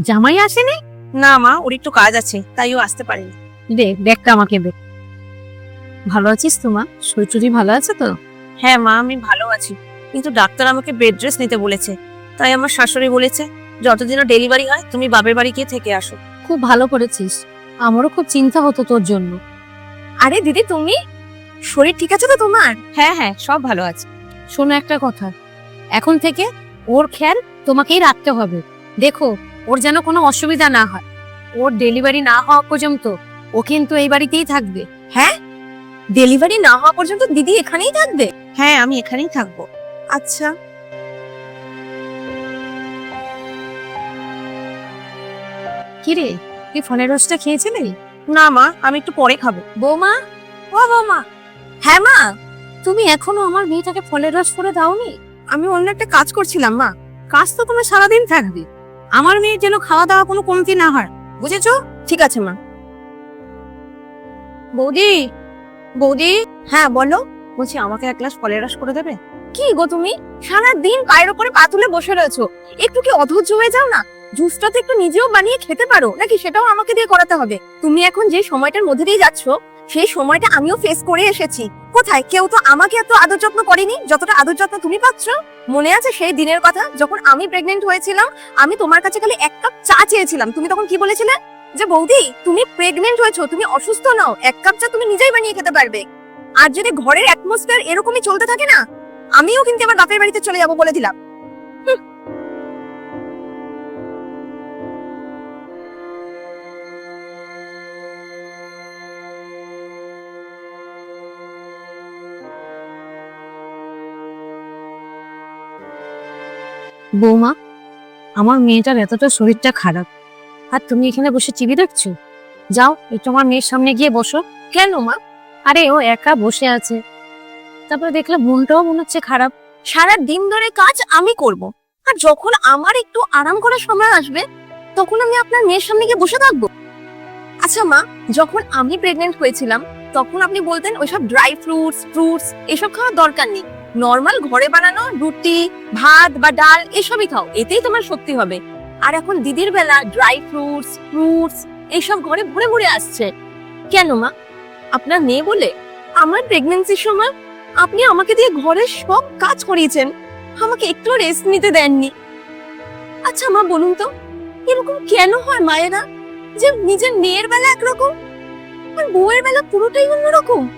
জামাই আসেনি? না মা ওর একটু কাজ আছে তাই ও আসতে পারেনি। দে ব্যাগটা আমাকে দে। ভালো আছিস তো মা? শরীর ভালো আছে তো? হ্যাঁ মা আমি ভালো আছি। কিন্তু ডাক্তার আমাকে বেড রেস্ট নিতে বলেছে। তাই আমার শাশুড়ি বলেছে যতদিন ডেলিভারি হয় তুমি বাপের বাড়ি গিয়ে থেকে আসো। খুব ভালো করেছিস। আমারও খুব চিন্তা হতো তোর জন্য। আরে দিদি তুমি? শরীর ঠিক আছে তো তোমার? হ্যাঁ হ্যাঁ সব ভালো আছে। শোনো একটা কথা। এখন থেকে ওর খেয়াল তোমাকেই রাখতে হবে। দেখো ওর যেন কোনো অসুবিধা না হয়। ওর ডেলিভারি না হওয়া পর্যন্ত ও কিন্তু এই বাড়িতেই থাকবে। হ্যাঁ? ডেলিভারি না হওয়া পর্যন্ত দিদি এখানেই থাকবে? হ্যাঁ আমি এখানেই থাকব। আচ্ছা। কি রে তুই ফলের রসটা খেয়েছিলি? না মা আমি একটু পরে খাব। বৌমা? ও বৌমা। হ্যাঁ মা তুমি এখনও আমার মেয়েটাকে ফলের রস করে দাওনি? আমি অন্য একটা কাজ করছিলাম মা। কাজ তো তোমার সারাদিন থাকবে। আমার মেয়ের যেন খাওয়া দাওয়া কোনো কমতি না হয় বুঝেছ? ঠিক আছে মা। বৌদি বৌদি। হ্যাঁ বলো। বলছি আমাকে এক গ্লাস ফলের রস করে দেবে? কি গো তুমি? সারা দিন পায়ের উপরে পা তুলে বসে রয়েছো। একটু কি অধৈর্য হয়ে যাও না? জুসটা তো একটু নিজেও বানিয়ে খেতে পারো নাকি সেটাও আমাকে দিয়ে করাতে হবে? তুমি এখন যে সময়টার মধ্যে দিয়ে যাচ্ছ সেই সময়টা আমিও ফেস করে এসেছি। কোথায়? কেউ তো আমাকে এত আদর যত্ন করেনি, যতটা আদর যত্ন তুমি পাচ্ছ? মনে আছে সেই দিনের কথা, যখন আমি প্রেগনেন্ট হয়েছিলাম, আমি তোমার কাছে খালি এক কাপ চা চেয়েছিলাম। তুমি তখন কি বলেছিলে? যে, বৌদি, তুমি প্রেগনেন্ট হয়েছো, তুমি অসুস্থ নাও, এক কাপ চা তুমি নিজেই বানিয়ে খেতে পারবে। আর যদি ঘরের অ্যাটমসফিয়ার এরকমই চলতে থাকে না, আমিও কিন্তু আমার বাপের বাড়িতে চলে যাব বলে দিলাম। বৌমা, আমার মেয়েটার এতটা শরীরটা খারাপ। আর তুমি এখানে বসে টিভি দেখছ? যাও একটু আমার মেয়ের সামনে গিয়ে বসো। কেন মা? আরে, ও একা বসে আছে। তারপরে দেখলে মনটাও মনে হচ্ছে খারাপ। সারা দিন ধরে কাজ আমি করব। আর যখন আমার একটু আরাম করার সময় আসবে, তখন আমি আপনার মেয়ের সামনে গিয়ে বসে থাকব। আচ্ছা মা, যখন আমি প্রেগনেন্ট হয়েছিলাম, তখন আপনি বলতেন ওইসব ড্রাই ফ্রুটস ফ্রুটস এসব খাওয়ার দরকার নেই। নর্মাল ঘরে বানানো রুটি, ভাত বা ডাল, এসবই খাও, এতেই তোমার শক্তি হবে। আর এখন দিদির বেলা ড্রাই ফ্রুটস ফ্রুটস এইসব ঘরে ভরে ভরে আসছে। কেন মা? আপনার মেয়ে বলে, আমার প্রেগনেন্সির সময় আপনি আমাকে দিয়ে ঘরের সব কাজ করিয়েছেন। আমাকে একটু রেস্ট নিতে দেননি। আচ্ছা মা, বলুন তো, এরকম কেন হয় মায়েরা? যে নিজের মেয়ের বেলা একরকম আর বউয়ের বেলা পুরোটাই অন্যরকম?